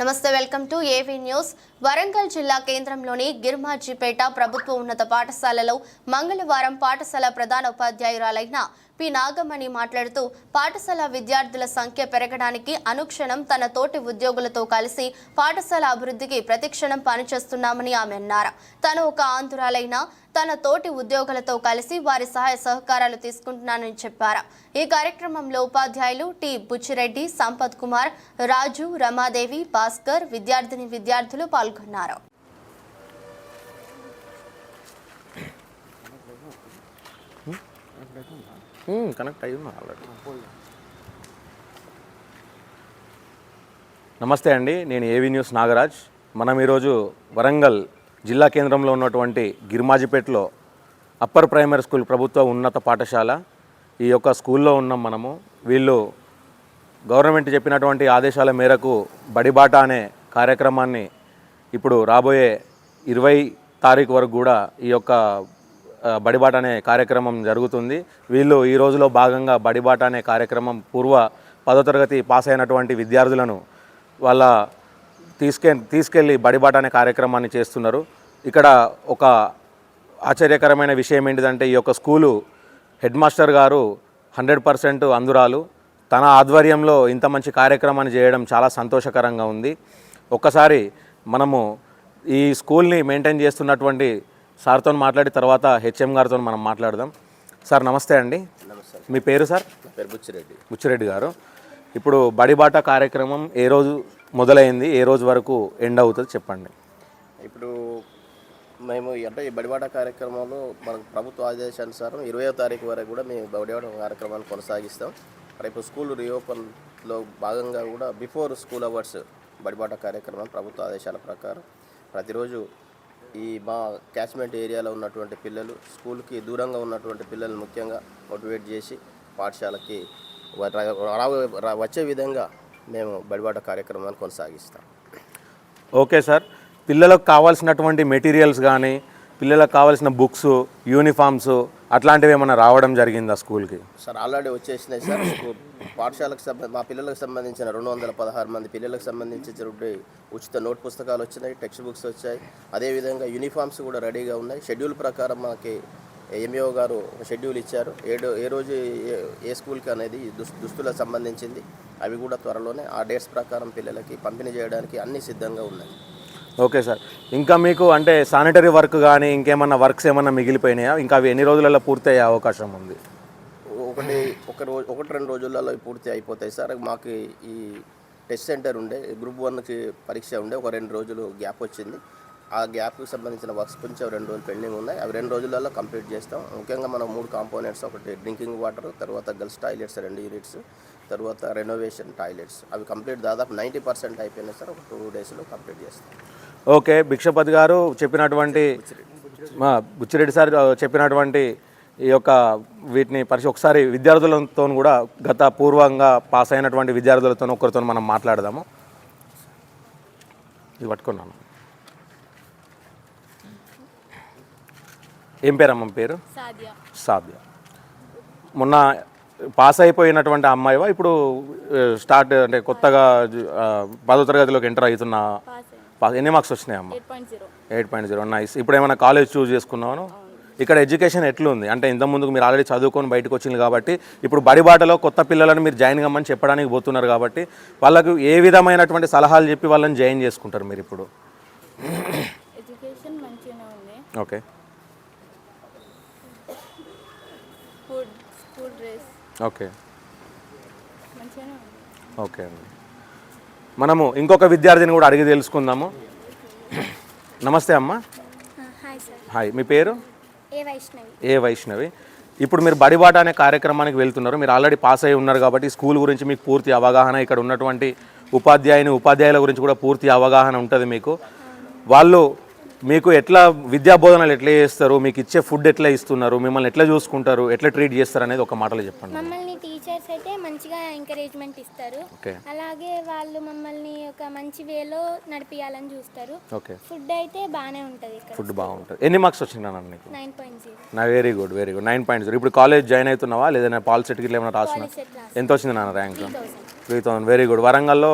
నమస్తే welcome to AV news. Warangal జిల్లా కేంద్రంలోని గిర్మాజీపేట ప్రభుత్వ ఉన్నత పాఠశాలలో మంగళవారం పాఠశాల ప్రధాన ఉపాధ్యాయురాలైన పి. నాగమణి మాట్లాడుతూ పాఠశాల విద్యార్థుల సంఖ్య పెరగడానికి అనుక్షణం తన తోటి ఉద్యోగులతో కలిసి పాఠశాల అభివృద్ధికి ప్రతిక్షణం పనిచేస్తున్నామని ఆమె అన్నారు. తను ఒక ఆంధ్రాలైన తన తోటి ఉద్యోగులతో కలిసి వారి సహాయ సహకారాలు తీసుకుంటున్నానని చెప్పారు. ఈ కార్యక్రమంలో ఉపాధ్యాయులు టి బుచ్చిరెడ్డి సంపత్ కుమార్ రాజు రమాదేవి భాస్కర్ విద్యార్థిని విద్యార్థులు పాల్గొన్నారు. కనెక్ట్ అయ్యి ఆల్రెడీ. నమస్తే అండి నేను ఏవి న్యూస్ నాగరాజ్. మనం ఈరోజు వరంగల్ జిల్లా కేంద్రంలో ఉన్నటువంటి గిరిమాజిపేటలో అప్పర్ ప్రైమరీ స్కూల్ ప్రభుత్వ ఉన్నత పాఠశాల ఈ యొక్క స్కూల్లో ఉన్నాం మనము. వీళ్ళు గవర్నమెంట్ చెప్పినటువంటి ఆదేశాల మేరకు బడిబాట అనే కార్యక్రమాన్ని ఇప్పుడు రాబోయే ఇరవై తారీఖు వరకు కూడా ఈ యొక్క బడిబాట అనే కార్యక్రమం జరుగుతుంది. వీళ్ళు ఈ రోజులో భాగంగా బడిబాట అనే కార్యక్రమం పూర్వ పదో తరగతి పాస్ అయినటువంటి విద్యార్థులను వాళ్ళ తీసుకె తీసుకెళ్ళి బడిబాట అనే కార్యక్రమాన్ని చేస్తున్నారు. ఇక్కడ ఒక ఆశ్చర్యకరమైన విషయం ఏంటిదంటే ఈ యొక్క స్కూలు హెడ్ మాస్టర్ గారు హండ్రెడ్ పర్సెంట్ అందురాలు. తన ఆధ్వర్యంలో ఇంత మంచి కార్యక్రమాన్ని చేయడం చాలా సంతోషకరంగా ఉంది. ఒక్కసారి మనము ఈ స్కూల్ని మెయింటైన్ చేస్తున్నటువంటి సార్తో మాట్లాడి తర్వాత హెచ్ఎం గారితో మనం మాట్లాడదాం. సార్ నమస్తే అండి. మీ పేరు సార్? పేరు బుచ్చిరెడ్డి. బుచ్చిరెడ్డి గారు. ఇప్పుడు బడిబాట కార్యక్రమం ఏ రోజు మొదలైంది ఏ రోజు వరకు ఎండ్ అవుతుంది చెప్పండి. ఇప్పుడు మేము అంటే ఈ బడిబాట కార్యక్రమంలో మన ప్రభుత్వ ఆదేశానుసారం ఇరవయో తారీఖు వరకు కూడా మేము బడివాడ కార్యక్రమాన్ని కొనసాగిస్తాం. రేపు స్కూల్ రీఓపెన్లో భాగంగా కూడా బిఫోర్ స్కూల్ అవర్స్ బడిబాట కార్యక్రమం ప్రభుత్వ ఆదేశాల ప్రకారం ప్రతిరోజు ఈ మా క్యాచ్మెంట్ ఏరియాలో ఉన్నటువంటి పిల్లలు స్కూల్కి దూరంగా ఉన్నటువంటి పిల్లలు ముఖ్యంగా మోటివేట్ చేసి పాఠశాలకి వచ్చే విధంగా మేము బడిబాట కార్యక్రమాన్ని కొనసాగిస్తాం. Okay sir. పిల్లలకు కావాల్సినటువంటి మెటీరియల్స్ కానీ పిల్లలకు కావాల్సిన బుక్స్ యూనిఫామ్స్ అట్లాంటివి ఏమైనా రావడం జరిగిందా స్కూల్కి? సార్ ఆల్రెడీ వచ్చేసినాయి సార్. స్కూల్ పాఠశాలకు సంబంధ మా పిల్లలకు సంబంధించిన రెండు వందల పదహారు మంది పిల్లలకు సంబంధించినటువంటి ఉచిత నోట్ పుస్తకాలు వచ్చినాయి టెక్స్ట్ బుక్స్ వచ్చాయి. అదేవిధంగా యూనిఫామ్స్ కూడా రెడీగా ఉన్నాయి. షెడ్యూల్ ప్రకారం మనకి ఎంఈఓ గారు షెడ్యూల్ ఇచ్చారు. ఏడు ఏ రోజు ఏ ఏ స్కూల్కి అనేది దుస్ దుస్తులకు సంబంధించింది. అవి కూడా త్వరలోనే ఆ డేట్స్ ప్రకారం పిల్లలకి పంపిణీ చేయడానికి అన్ని సిద్ధంగా ఉన్నాయి. Okay sir. ఇంకా మీకు అంటే శానిటరీ వర్క్ కానీ ఇంకేమన్నా వర్క్స్ ఏమన్నా మిగిలిపోయినాయా? ఇంకా అవి ఎన్ని రోజులలో పూర్తయ్యే అవకాశం ఉంది? ఒకటి ఒక రోజు ఒకటి రెండు రోజులలో పూర్తి అయిపోతాయి సార్. మాకు ఈ టెస్ట్ సెంటర్ ఉండే గ్రూప్ వన్కి పరీక్ష ఉండే ఒక రెండు రోజులు గ్యాప్ వచ్చింది. ఆ గ్యాప్కి సంబంధించిన వర్క్స్ కొంచెం రెండు రోజులు పెండింగ్ ఉన్నాయి. అవి రెండు రోజులలో కంప్లీట్ చేస్తాం. ముఖ్యంగా మనం మూడు కాంపోనెంట్స్ ఒకటి డ్రింకింగ్ వాటర్ తర్వాత గర్ల్స్ టాయిలెట్స్ రెండు యూనిట్స్. తర్వాత రెనోవేషన్ టాయిలెట్స్ అవి కంప్లీట్ దాదాపు నైంటీ పర్సెంట్ అయిపోయినాయి సార్. ఒక టూ డేస్లో కంప్లీట్ చేస్తాం. ఓకే భిక్షపతి గారు చెప్పినటువంటి మా బుచ్చిరెడ్డి సార్ చెప్పినటువంటి ఈ యొక్క వీటిని పరిశీ ఒకసారి విద్యార్థులతో కూడా గత పూర్వంగా పాస్ అయినటువంటి విద్యార్థులతో ఒకరితో మనం మాట్లాడదాము. ఇది పట్టుకున్నాను. ఏం పేరమ్మ పేరు? సాధ్య. మొన్న పాస్ అయిపోయినటువంటి అమ్మాయివా? ఇప్పుడు స్టార్ట్ అంటే కొత్తగా పదో తరగతిలోకి ఎంటర్ అవుతున్న ఎన్ని మార్క్స్ వచ్చినాయి అమ్మ? Eight point zero. నైస్. ఇప్పుడు ఏమైనా కాలేజ్ చూస్ చేసుకున్నాను ఇక్కడ ఎడ్యుకేషన్ ఎట్లుంది? అంటే ఇంత ముందుకు మీరు ఆల్రెడీ చదువుకొని బయటకు వచ్చింది కాబట్టి ఇప్పుడు బడిబాటలో కొత్త పిల్లలను మీరు జాయిన్ కమ్మని చెప్పడానికి పోతున్నారు కాబట్టి వాళ్ళకు ఏ విధమైనటువంటి సలహాలు చెప్పి వాళ్ళని జాయిన్ చేసుకుంటారు మీరు ఇప్పుడు? Okay food school dress okay. Okay అండి. మనము ఇంకొక విద్యార్థిని కూడా అడిగి తెలుసుకుందాము. నమస్తే అమ్మ. హాయ్. మీ పేరు? ఏ వైష్ణవి. ఏ వైష్ణవి. ఇప్పుడు మీరు బడిబాట అనే కార్యక్రమానికి వెళ్తున్నారు. మీరు ఆల్రెడీ పాస్ అయి ఉన్నారు కాబట్టి స్కూల్ గురించి మీకు పూర్తి అవగాహన ఇక్కడ ఉన్నటువంటి ఉపాధ్యాయుని ఉపాధ్యాయుల గురించి కూడా పూర్తి అవగాహన ఉంటుంది మీకు. వాళ్ళు మీకు ఎట్లా విద్యా బోధనలు ఎట్లా చేస్తారు? మీకు ఇచ్చే ఫుడ్ ఎట్లా ఇస్తున్నారు? మిమ్మల్ని ఎట్లా చూసుకుంటారు? ఎట్లా ట్రీట్ చేస్తారు అనేది ఒక మాటలో చెప్పండి. మమ్మల్ని టీచర్స్ అయితే మంచిగా ఎంకరేజ్మెంట్ ఇస్తారు. ఓకే. అలాగే వాళ్ళు మమ్మల్ని ఒక మంచి వేలో నడిపించాలని చూస్తారు. ఓకే. ఫుడ్ అయితే బాగానే ఉంటుంది ఇక్కడ. ఫుడ్ బాగుంటుంది. ఎన్ని మార్క్స్ వచ్చిందా నాన్న నీకు? నా very good very good nine point zero ఇప్పుడు కాలేజ్ జాయిన్ అవుతున్నావా? లేదా పాల్ సెట్కి ఏమైనా రాస్తున్నా సెట్ రాసి ఎంత వచ్చింది నాన్న rank three thousand very good వరంగల్లో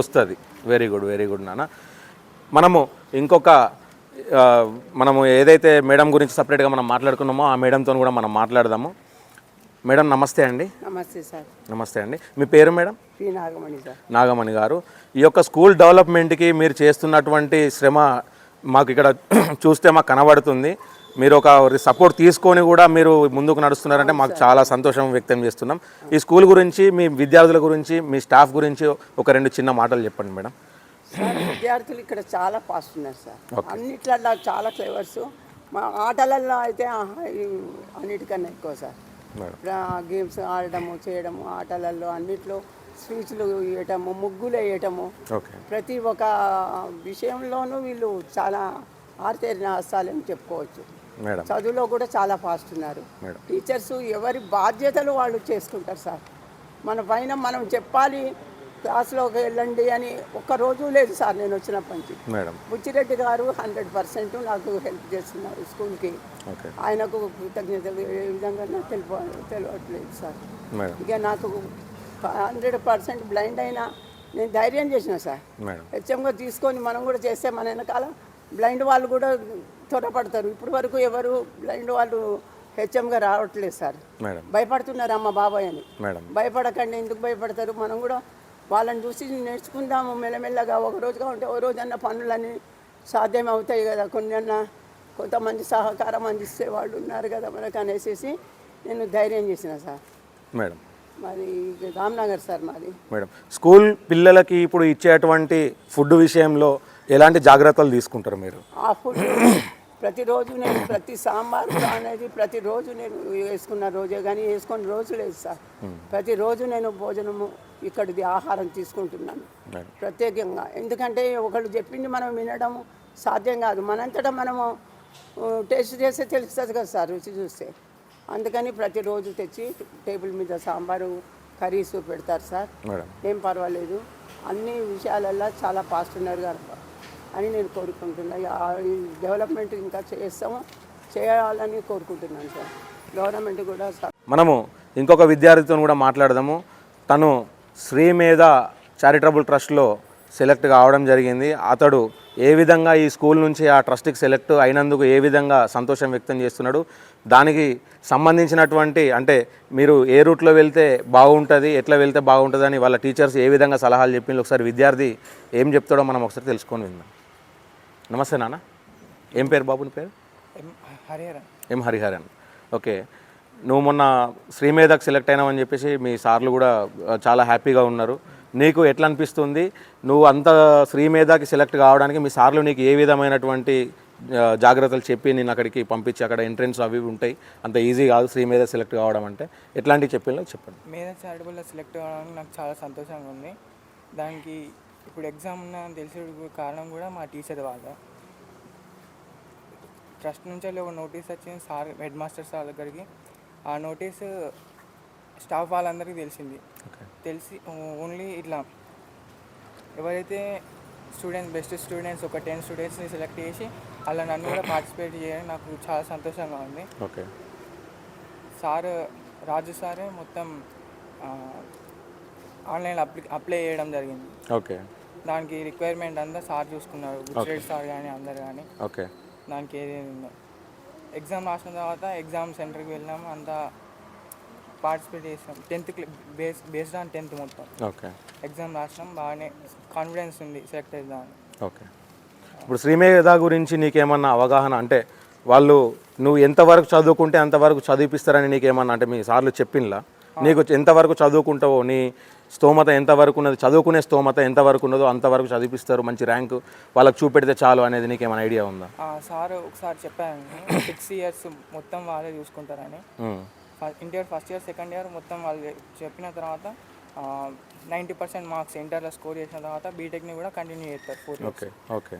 వస్తుంది. వెరీ గుడ్ వెరీ గుడ్ నాన్న. మనము ఇంకొక మనము ఏదైతే మేడం గురించి సపరేట్గా మనం మాట్లాడుకున్నామో ఆ మేడంతో కూడా మనం మాట్లాడదాము. మేడం నమస్తే అండి. నమస్తే సార్. నమస్తే అండి. మీ పేరు మేడం? నాగమణి సార్. నాగమణి గారు. ఈ యొక్క స్కూల్ డెవలప్మెంట్కి మీరు చేస్తున్నటువంటి శ్రమ మాకు ఇక్కడ చూస్తే మాకు కనబడుతుంది. మీరు ఒక సపోర్ట్ తీసుకొని కూడా మీరు ముందుకు నడుస్తున్నారంటే మాకు చాలా సంతోషం వ్యక్తం చేస్తున్నాం. ఈ స్కూల్ గురించి మీ విద్యార్థుల గురించి మీ స్టాఫ్ గురించి ఒక రెండు చిన్న మాటలు చెప్పండి మేడం. సార్ విద్యార్థులు ఇక్కడ చాలా ఫాస్ట్ ఉన్నారు సార్. అన్నిట్లలో చాలా క్లేవర్స్ మా ఆటలలో అయితే అన్నిటికన్నా ఎక్కువ సార్. గేమ్స్ ఆడటము చేయడము ఆటలలో అన్నిట్లో స్పీచ్లు వేయటము ముగ్గులు వేయటము. ప్రతి ఒక్క విషయంలోనూ వీళ్ళు చాలా ఆరితేరిన హస్తాలని చెప్పుకోవచ్చు. చదువులో కూడా చాలా ఫాస్ట్ ఉన్నారు. టీచర్స్ ఎవరి బాధ్యతలు వాళ్ళు చేసుకుంటారు సార్. మన పైన మనం చెప్పాలి క్లాస్లోకి వెళ్ళండి అని ఒక్క రోజు లేదు సార్ నేను వచ్చినప్పటి నుంచి. మేడం. బుచ్చిరెడ్డి గారు హండ్రెడ్ పర్సెంట్ నాకు హెల్ప్ చేస్తున్నారు స్కూల్కి. ఆయనకు కృతజ్ఞతలు ఏ విధంగా తెలిప తెలియట్లేదు సార్. ఇక నాకు హండ్రెడ్ పర్సెంట్ బ్లైండ్ అయినా నేను ధైర్యం చేసిన సార్. హెచ్ఎంగా తీసుకొని మనం కూడా చేస్తే మన వెనకాల బ్లైండ్ వాళ్ళు కూడా త్వరపడతారు ఇప్పటి వరకు ఎవరు బ్లైండ్ వాళ్ళు హెచ్ఎంగా రావట్లేదు సార్. మేడం. భయపడుతున్నారు అమ్మ బాబాయ్ అని. భయపడకండి ఎందుకు భయపడతారు? మనం కూడా వాళ్ళని చూసి నేర్చుకుందాము మెల్లమెల్లగా ఒక రోజుగా ఉంటే ఒక రోజన్న పనులన్నీ సాధ్యం అవుతాయి కదా. కొన్ని అన్న కొంతమంది సహకారం అందిస్తే వాళ్ళు ఉన్నారు కదా మనకు అనేసి నేను ధైర్యం చేసిన సార్. మేడం. మాది రామ్నగర్ సార్ మాది. మేడం స్కూల్ పిల్లలకి ఇప్పుడు ఇచ్చేటువంటి ఫుడ్ విషయంలో ఎలాంటి జాగ్రత్తలు తీసుకుంటారు మీరు? ఆ ఫుడ్ ప్రతిరోజు నేను ప్రతి సాంబార్ అనేది ప్రతిరోజు నేను వేసుకున్న రోజే కానీ వేసుకున్న రోజు లేదు సార్. ప్రతిరోజు నేను భోజనము ఇక్కడిది ఆహారం తీసుకుంటున్నాను. ప్రత్యేకంగా. ఎందుకంటే ఒకళ్ళు చెప్పింది మనం వినడం సాధ్యం కాదు. మనంతటా మనము టేస్ట్ చేస్తే తెలుస్తుంది కదా సార్ రుచి చూస్తే. అందుకని ప్రతిరోజు తెచ్చి టేబుల్ మీద సాంబారు కర్రీస్ పెడతారు సార్. ఏం పర్వాలేదు. అన్ని విషయాలల్లో చాలా ఫాస్ట్ ఉన్నారు కనుక అని నేను కోరుకుంటున్నాను ఈ డెవలప్మెంట్ ఇంకా చేస్తాము? చేయాలని కోరుకుంటున్నాను సార్. గవర్నమెంట్ కూడా మనము ఇంకొక విద్యార్థితో కూడా మాట్లాడదాము. తను శ్రీమేధ చారిటబుల్ ట్రస్ట్లో సెలెక్ట్ కావడం జరిగింది. అతడు ఏ విధంగా ఈ స్కూల్ నుంచి ఆ ట్రస్ట్కి సెలెక్ట్ అయినందుకు ఏ విధంగా సంతోషం వ్యక్తం చేస్తున్నాడు దానికి సంబంధించినటువంటి అంటే మీరు ఏ రూట్లో వెళ్తే బాగుంటుంది ఎట్లా వెళ్తే బాగుంటుంది అని వాళ్ళ టీచర్స్ ఏ విధంగా సలహాలు చెప్పింది ఒకసారి విద్యార్థి ఏం చెప్తాడో మనం ఒకసారి తెలుసుకొని విందాం. నమస్తే నాన్న. ఏం పేరు బాబుని పేరు? హరిహరన్. ఎం హరిహరన్. ఓకే. నువ్వు మొన్న శ్రీమేధకు సెలెక్ట్ అయినావని చెప్పేసి మీ సార్లు కూడా చాలా హ్యాపీగా ఉన్నారు. నీకు ఎట్లా అనిపిస్తుంది? నువ్వు అంత శ్రీమేధకి సెలెక్ట్ కావడానికి మీ సార్లు నీకు ఏ విధమైనటువంటి జాగ్రత్తలు చెప్పి నేను అక్కడికి పంపించి అక్కడ ఎంట్రెన్స్ అవి ఉంటాయి. అంత ఈజీ కాదు శ్రీమేధ సెలెక్ట్ కావడం అంటే. ఎట్లాంటివి చెప్పినా చెప్పండి. మీద చారిటబుల్లో సెలెక్ట్ అవ్వడానికి నాకు చాలా సంతోషంగా ఉంది. దానికి ఇప్పుడు ఎగ్జామ్ ఉందని తెలిసే కారణం కూడా మా టీచర్ వాళ్ళ. ట్రస్ట్ నుంచి వెళ్ళి ఒక నోటీస్ వచ్చింది సార్ హెడ్ మాస్టర్ సార్ దగ్గరికి. ఆ నోటీస్ స్టాఫ్ వాళ్ళందరికీ తెలిసింది. తెలిసి ఓన్లీ ఇట్లా ఎవరైతే స్టూడెంట్స్ బెస్ట్ స్టూడెంట్స్ ఒక టెన్ స్టూడెంట్స్ని సెలెక్ట్ చేసి అలా నన్ను కూడా పార్టిసిపేట్ చేయడం నాకు చాలా సంతోషంగా ఉంది. ఓకే. సార్ రాజు సారే మొత్తం ఆన్లైన్ అప్లై అప్లై చేయడం జరిగింది. ఓకే. దానికి రిక్వైర్మెంట్ అంతా సార్ చూసుకున్నారు. గుడ్ సార్ కానీ అందరు కానీ ఓకే దానికి ఏదేది ఉందో. ఎగ్జామ్ రాసిన తర్వాత ఎగ్జామ్ సెంటర్కి వెళ్ళాము. అంతా పార్టిసిపేట్ చేసాం. Tenth base based on tenth మొత్తం. ఓకే ఎగ్జామ్ రాసినాం. బాగానే కాన్ఫిడెన్స్ ఉంది సెలెక్ట్ అవుతామని ఓకే ఇప్పుడు శ్రీమేధ గురించి నీకేమన్నా అవగాహన? అంటే వాళ్ళు నువ్వు ఎంతవరకు చదువుకుంటే అంతవరకు చదివిపిస్తారని నీకేమన్నా అంటే మీ సార్లు చెప్పిండ్లా నీకు ఎంతవరకు చదువుకుంటావో నీ స్తోమత ఎంతవరకు ఉన్నది చదువుకునే స్తోమత ఎంతవరకు ఉన్నదో అంతవరకు చదివిపిస్తారు. మంచి ర్యాంకు వాళ్ళకి చూపెడితే చాలు అనేది నీకేమైనా ఐడియా ఉందా? ఆ, సార్ ఒకసారి చెప్పారండి సిక్స్ ఇయర్స్ మొత్తం వాళ్ళే చూసుకుంటారని. Inter first year second year మొత్తం వాళ్ళు చెప్పిన తర్వాత నైంటీ పర్సెంట్ మార్క్స్ ఇంటర్లో స్కోర్ చేసిన తర్వాత బీటెక్ని కూడా కంటిన్యూ చేస్తారు ఫోర్ ఓకే ఓకే.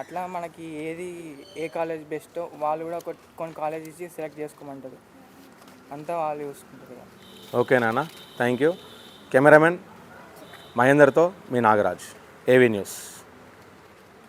అట్లా మనకి ఏది ఏ కాలేజ్ బెస్టో వాళ్ళు కూడా కొన్ని కాలేజ్ ఇచ్చి సెలెక్ట్ చేసుకోమంటారు. అంతా వాళ్ళు చూసుకుంటారు. ఓకే నాన్న థ్యాంక్ యూ. కెమెరామెన్ మహేందర్తో మీ నాగరాజ్ ఏవీ న్యూస్.